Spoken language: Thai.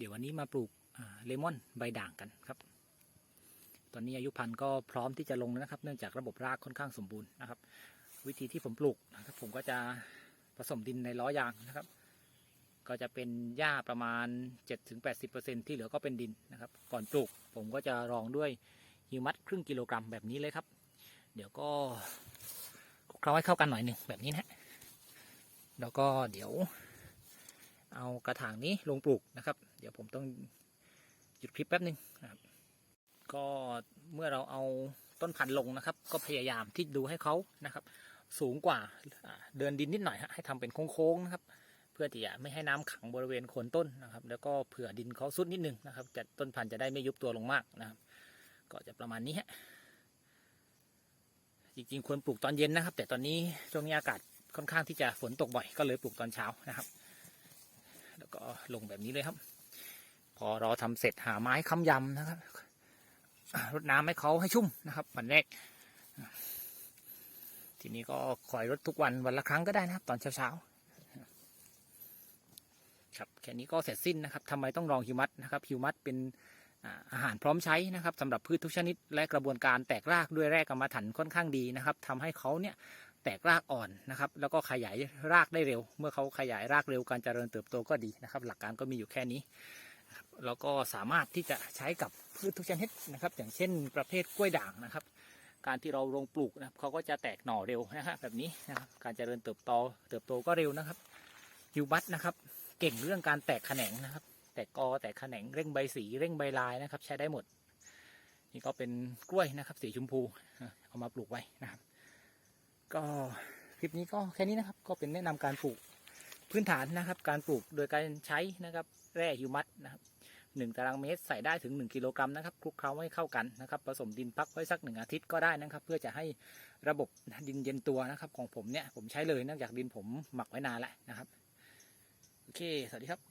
เดี๋ยววันนี้มาปลูกเลมอนใบด่างกันครับ ตอนนี้อายุพันธุ์ก็พร้อมที่จะลงแล้วนะครับ เนื่องจากระบบรากค่อนข้างสมบูรณ์นะครับ วิธีที่ผมปลูกนะครับ ผมก็จะผสมดินในล้อยางนะครับ ก็จะเป็นหญ้าประมาณ 7-80%ที่เหลือก็เป็นดินนะครับ ก่อนปลูก ผมก็จะรองด้วยฮิวมัสครึ่งกิโลกรัมแบบนี้เลยครับ เดี๋ยวก็คลุกเคล้าให้เข้ากันหน่อยหนึ่งแบบนี้นะแล้วก็เดี๋ยว เอากระถางนี้ลงปลูกนะครับ เดี๋ยวผมต้องหยุดคลิปแป๊บนึงนะครับก็เมื่อเราเอาต้นพันธุ์ลงนะครับ ก็พยายามที่ดูให้เขานะครับ สูงกว่าเดินดินนิดหน่อยฮะให้ทำเป็นโค้งๆนะครับ เพื่อที่จะไม่ให้น้ำขังบริเวณโคนต้นนะครับ แล้วก็เผื่อดินเขาซุดนิดนึงนะครับจะต้นพันธุ์จะได้ไม่ยุบตัวลงมากนะครับ ก็จะประมาณนี้ฮะจริงๆควรปลูกตอนเย็นนะครับ แต่ตอนนี้ช่วงนี้อากาศค่อนข้างที่จะฝนตกบ่อยก็เลยปลูกตอนเช้านะครับ แล้วก็ลงแบบนี้เลยครับ พอเราทำเสร็จหาไม้ค้ำยำนะครับรดน้ำให้เขาให้ชุ่มนะครับ วันแรก ทีนี้ก็คอยรดทุกวันวันละครั้งก็ได้นะครับ ตอนเช้าๆครับแค่นี้ก็เสร็จสิ้นนะครับทำไมต้องรองฮิวมัสนะครับฮิวมัสเป็นอาอาหารพร้อมใช้นะครับสำหรับพืชทุกชนิด และกระบวนการแตกรากด้วยแร่กรรมฐานค่อนข้างดีนะครับทำให้เขาเนี่ย แตกรากอ่อนนะครับ แล้วก็ขยายรากได้เร็ว เมื่อเขาขยายรากเร็วการเจริญเติบโตก็ดีนะครับ หลักการก็มีอยู่แค่นี้แล้วก็สามารถที่จะใช้กับพืชทุกชนิดนะครับ อย่างเช่นประเภทกล้วยด่างนะครับ การที่เราลงปลูกนะครับเขาก็จะแตกหน่อเร็วนะฮะแบบนี้นะครับการเจริญเติบโตเติบโตก็เร็วนะครับฮิวบัสนะครับ เก่งเรื่องการแตกแขนงนะครับ แตกกอแตกแขนงเร่งใบสีเร่งใบลายนะครับ ใช้ได้หมด นี่ก็เป็นกล้วยนะครับ สีชมพูเอามาปลูกไว้นะครับ ก็คลิปนี้ก็แค่นี้นะครับ ก็เป็นแนะนำการปลูกพื้นฐานนะครับ การปลูกโดยการใช้นะครับ แร่ฮิวมัสนะครับหนึ่งตารางเมตรใส่ได้ถึง 1 กิโลกรัมนะครับคลุกเคล้าให้เข้ากันนะครับผสมดินพักไว้สักหนึ่งอาทิตย์ก็ได้นะครับ เพื่อจะให้ระบบดินเย็นตัวนะครับ ของผมเนี่ยผมใช้เลยเนื่องจากดินผมหมักไว้นานแล้วนะครับ โอเค สวัสดีครับ